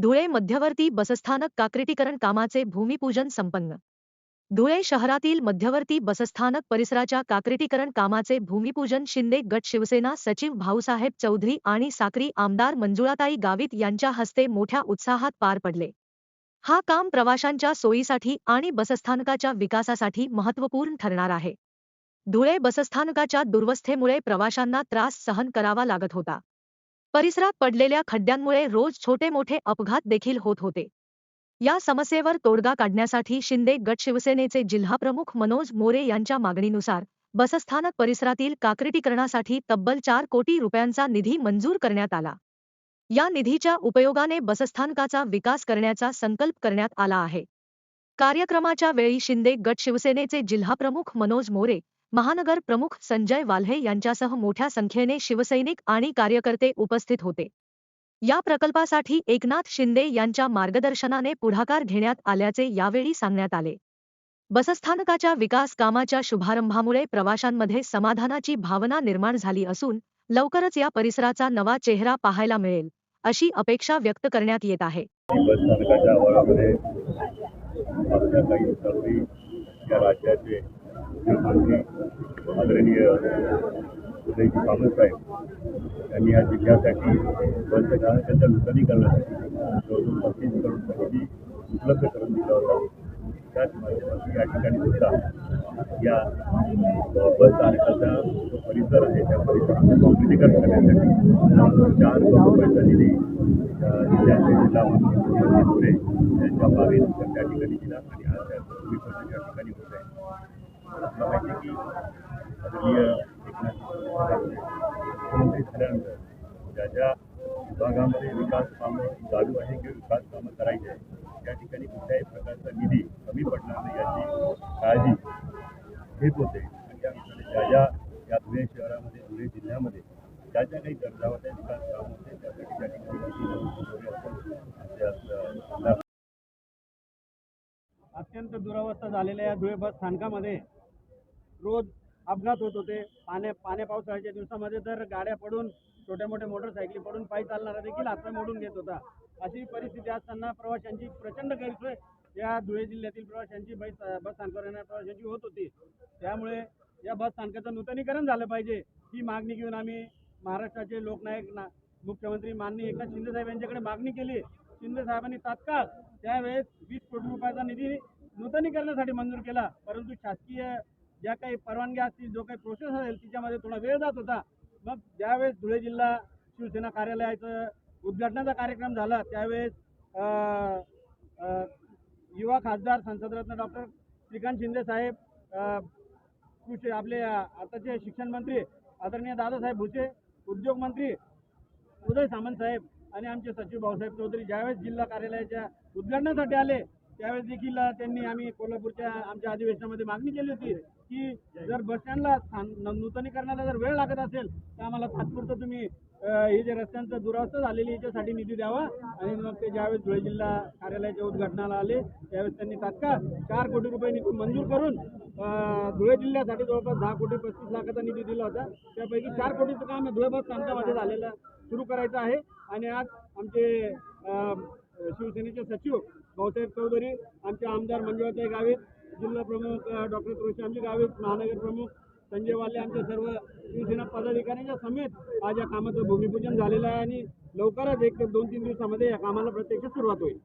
धुळे मध्यवर्ती बसस्थानक काक्रिटीकरण कामाचे भूमिपूजन संपन्न. धुळे शहरातील मध्यवर्ती बसस्थानक परिसराच्या काक्रिटीकरण कामाचे भूमिपूजन शिंदे गट शिवसेना सचिव भाऊसाहेब चौधरी आणि साक्री आमदार मंजुळाताई गावित यांच्या हस्ते मोठ्या उत्साहात पार पडले. हा काम प्रवाशांच्या सोयीसाठी आणि बसस्थानकाच्या विकासासाठी महत्त्वपूर्ण ठरणार आहे. धुळे बसस्थानकाच्या दुर्वस्थेमुळे प्रवाशांना त्रास सहन करावा लागत होता. परिसरात पडलेल्या खड्ड्यांमुळे रोज छोटे मोठे अपघात देखील होत होते. या समस्येवर तोडगा काढण्यासाठी शिंदे गट शिवसेनेचे जिल्हाप्रमुख मनोज मोरे यांच्या मागणीनुसार बसस्थानक परिसरातील काक्रिटीकरणासाठी तब्बल चार कोटी रुपयांचा निधी मंजूर करण्यात आला. या निधीच्या उपयोगाने बसस्थानकाचा विकास करण्याचा संकल्प करण्यात आला आहे. कार्यक्रमाच्या वेळी शिंदे गट शिवसेनेचे जिल्हाप्रमुख मनोज मोरे महानगर प्रमुख संजय वाल्हे यांच्यासह मोठ्या संख्येने शिवसैनिक आणि कार्यकर्ते उपस्थित होते. या प्रकल्पासाठी एकनाथ शिंदे यांच्या मार्गदर्शनाने पुढाकार घेण्यात आल्याचे यावेळी सांगण्यात आले. बसस्थानकाच्या विकास कामाच्या शुभारंभामुळे प्रवाशांमध्ये समाधानाची भावना निर्माण झाली असून लवकरच या परिसराचा नवा चेहरा पाहायला मिळेल अशी अपेक्षा व्यक्त करण्यात येत आहे. आवारामध्ये या राज्याचे आदरणीय उदयजी कामत साहेब यांनी या जिल्ह्यासाठी स्वच्छता त्यांच्या नूतनीकरणासाठी जवळजवळ पस्तीस करोड निधी उपलब्ध करून दिला होता. त्याच माध्यमातून या ठिकाणी सुद्धा या बस स्थानकाचा जो परिसर आहे त्या परिसराचं कॉम्प्लिटीकरण करण्यासाठी चार करोड रुपयाचा निधी जिल्ह्याचे जिल्हा मंत्री मोरे यांच्या मागणीनुसार त्या ठिकाणी दिला आणि आज त्या ठिकाणी होत आहे. बैठकी आदरणीय मुख्यमंत्री झाल्यानंतर ज्या ज्या विभागामध्ये विकास कामं चालू आहे किंवा विकास कामं करायची आहे त्या ठिकाणी कुठल्याही प्रकारचा निधी कमी पडणार नाही याची काळजी घेत होते. आणि त्यानुसार ज्या ज्या या धुळे शहरामध्ये धुळे जिल्ह्यामध्ये ज्या ज्या काही गरजा होत्या विकास कामं होते त्यासाठी त्या ठिकाणी अत्यंत दुरावस्था झालेल्या या धुळे बस स्थानकामध्ये रोज अपघात होत होते. पाण्या पाण्या पावसाळ्याच्या दिवसामध्ये तर गाड्या पडून छोट्या मोठ्या मोटरसायकली पडून पायी चालणारा देखील हातपाय मोडून घेत होता. अशी परिस्थिती असताना प्रवाशांची प्रचंड गैरसोय या धुळे जिल्ह्यातील प्रवाशांची बस बस स्थानकावर येणाऱ्या प्रवाशांची होत होती. त्यामुळे या बस स्थानकाचं नूतनीकरण झालं पाहिजे ही मागणी घेऊन आम्ही महाराष्ट्राचे लोकनायक ना मुख्यमंत्री माननीय एकनाथ शिंदे साहेब यांच्याकडे मागणी केली. शिंदे साहेबांनी तात्काळ त्यावेळेस वीस कोटी रुपयाचा निधी नूतनीकरणासाठी मंजूर केला. परंतु शासकीय ज्या काही परवानग्या असतील जो काही प्रोसेस असेल तिच्यामध्ये थोडा वेळ जात होता. मग ज्यावेळेस धुळे जिल्हा शिवसेना कार्यालयाचं उद्घाटनाचा कार्यक्रम झाला त्यावेळेस युवा खासदार संसदरत्न डॉक्टर श्रीकांत शिंदे साहेब कृषी आपले आताचे शिक्षण मंत्री आदरणीय दादासाहेब भुसे उद्योग मंत्री उदय सामंत साहेब आणि आमचे सचिव भाऊसाहेब चौधरी ज्यावेळेस जिल्हा कार्यालयाच्या उद्घाटनासाठी आले त्यावेळेस देखील त्यांनी आम्ही कोल्हापूरच्या आमच्या अधिवेशनामध्ये मागणी केली होती की जर बस स्टँडला स्थान- नूतनीकरणाला जर वेळ लागत असेल तर आम्हाला तात्पुरतं तुम्ही हे जे रस्त्यांचं दुरावस्था झालेली याच्यासाठी निधी द्यावा. आणि मग ते ज्यावेळेस धुळे जिल्हा कार्यालयाच्या उद्घाटनाला आले त्यावेळेस त्यांनी तात्काळ चार कोटी रुपये निधी मंजूर करून धुळे जिल्ह्यासाठी जवळपास दहा कोटी पस्तीस लाखाचा निधी दिला होता. त्यापैकी चार कोटीचं काम धुळे बस स्थानकामध्ये झालेलं सुरू करायचं आहे. आणि आज आमचे शिवसेनेचे सचिव भाऊसाहेब चौधरी आमचे आमदार मंजुळाताई गावित जिल्हा प्रमुख डॉक्टर तुळशामजी गावित महानगर प्रमुख संजय वाले आमचे सर्व शिवसेना पदाधिकाऱ्यांच्या समेत आज या कामाचं भूमिपूजन झालेलं आहे आणि लवकरच एक ते दोन तीन दिवसामध्ये या कामाला प्रत्यक्ष सुरुवात होईल.